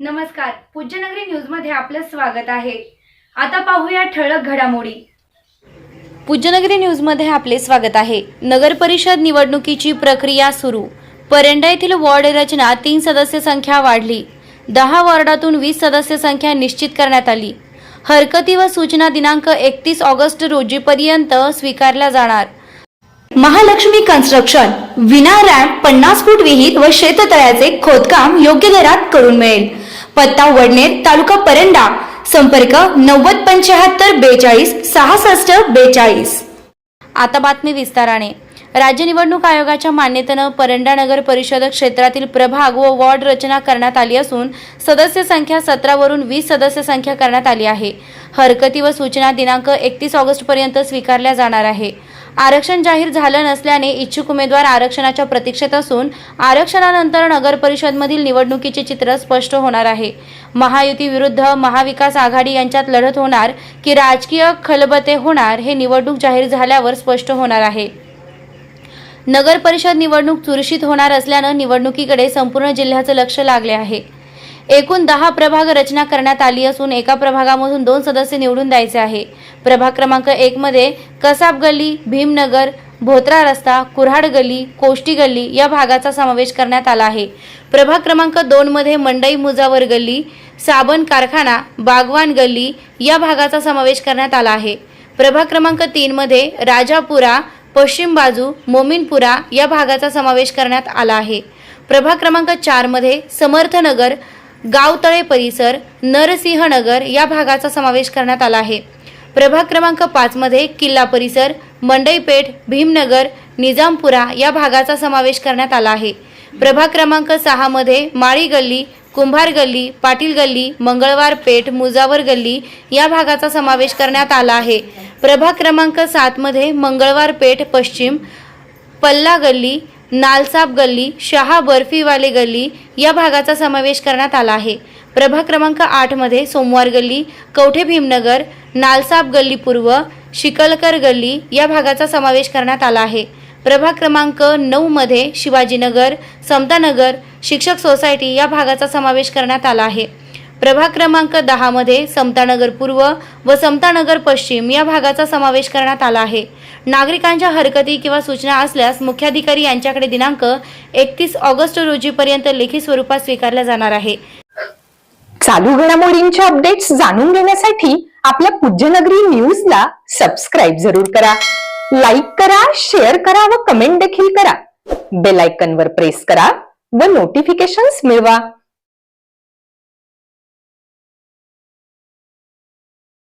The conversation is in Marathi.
नमस्कार. पूज्यनगरी न्यूजमध्ये आपलं स्वागत आहे. आता पाहूया ठळक घडामोडी. पूज्यनगरी न्यूजमध्ये आपले स्वागत आहे. नगर परिषद निवडणुकीची प्रक्रिया सुरू. परंडा येथील वॉर्ड रचना तीन सदस्य संख्या वाढली. दहा वॉर्डातून वीस सदस्य संख्या निश्चित करण्यात आली. हरकती व सूचना दिनांक एकतीस ऑगस्ट रोजीपर्यंत स्वीकारल्या जाणार. महालक्ष्मी कन्स्ट्रक्शन विना रॅम्प पन्नास फूट विहीर व शेततळ्याचे खोदकाम योग्य दरात करून मिळेल. पत्ता वडनेर तालुका परंडा. संपर्क नव्वद पंच्याहत्तर बेचाळीस सहासष्ट बेचाळीस. आता बातमी विस्ताराने. राज्य निवडणूक आयोगाच्या मान्यतेनं परंडा नगर परिषद क्षेत्रातील प्रभाग व वॉर्ड रचना करण्यात आली असून सदस्य संख्या सतरावरून वीस सदस्य संख्या करण्यात आली आहे. हरकती व सूचना दिनांक एकतीस ऑगस्टपर्यंत स्वीकारल्या जाणार आहे. आरक्षण जाहीर झालं नसल्याने इच्छुक उमेदवार आरक्षणाच्या प्रतीक्षेत असून आरक्षणानंतर नगर परिषदमधील निवडणुकीचे चित्र स्पष्ट होणार आहे. महायुती विरुद्ध महाविकास आघाडी यांच्यात लढत होणार की राजकीय खलबते होणार हे निवडणूक जाहीर झाल्यावर स्पष्ट होणार आहे. नगर परिषद निवडणूक चुरशीत होणार असल्यानं निवडणुकीकडे संपूर्ण जिल्ह्याचं लक्ष लागले आहे. एकूण दहा प्रभाग रचना करण्यात आली असून एका प्रभागामधून दोन सदस्य निवडून द्यायचे आहे. प्रभाग क्रमांक एक मध्ये कसाब गल्ली भीमनगर भोत्रा रस्ता कुऱ्हाड गल्ली कोष्टी गल्ली या भागाचा समावेश करण्यात आला आहे. प्रभाग क्रमांक दोन मध्ये मंडई मुजावर गल्ली साबण कारखाना बागवान गल्ली या भागाचा समावेश करण्यात आला आहे. प्रभाग क्रमांक तीन मध्ये राजापुरा पश्चिम बाजू मोमीनपुरा या भागाचा समावेश करण्यात आला आहे. प्रभाग क्रमांक चारमध्ये समर्थनगर गावतळे परिसर नरसिंहनगर या भागाचा समावेश करण्यात आला आहे. प्रभाग क्रमांक पाचमध्ये किल्ला परिसर मंडईपेठ भीमनगर निजामपुरा या भागाचा समावेश करण्यात आला आहे. प्रभाग क्रमांक सहामध्ये माळी गल्ली कुंभार गल्ली पाटील गल्ली मंगळवार पेठ मुजावर गल्ली या भागाचा समावेश करण्यात आला आहे. प्रभाग क्रमांक सातमध्ये मंगळवार पेठ पश्चिम पल्ला गल्ली नालसाब गल्ली शहा बर्फीवाले गल्ली या भागाचा समावेश करण्यात आला आहे. प्रभाग क्रमांक आठमध्ये सोमवार गल्ली कवठे भीमनगर नालसाब गल्ली पूर्व शिकलकर गल्ली या भागाचा समावेश करण्यात आला आहे. प्रभाग क्रमांक नऊमध्ये शिवाजीनगर समतानगर शिक्षक सोसायटी या भागाचा समावेश करण्यात आला आहे. प्रभाग क्रमांक दहामध्ये समतानगर पूर्व व समतानगर पश्चिम या भागाचा समावेश करण्यात आला आहे. नागरिकांच्या हरकती किंवा सूचना असल्यास मुख्याधिकारी यांच्याकडे दिनांक एकतीस ऑगस्ट रोजीपर्यंत लेखी स्वरूपात स्वीकारल्या जाणार आहे. चालू घडामोडींचे अपडेट्स जाणून घेण्यासाठी आपल्या पूज्यनगरी न्यूजला सबस्क्राईब जरूर करा. लाईक करा शेअर करा व कमेंट देखील करा. बेल आयकॉन प्रेस करा व नोटिफिकेशन्स मिळवा.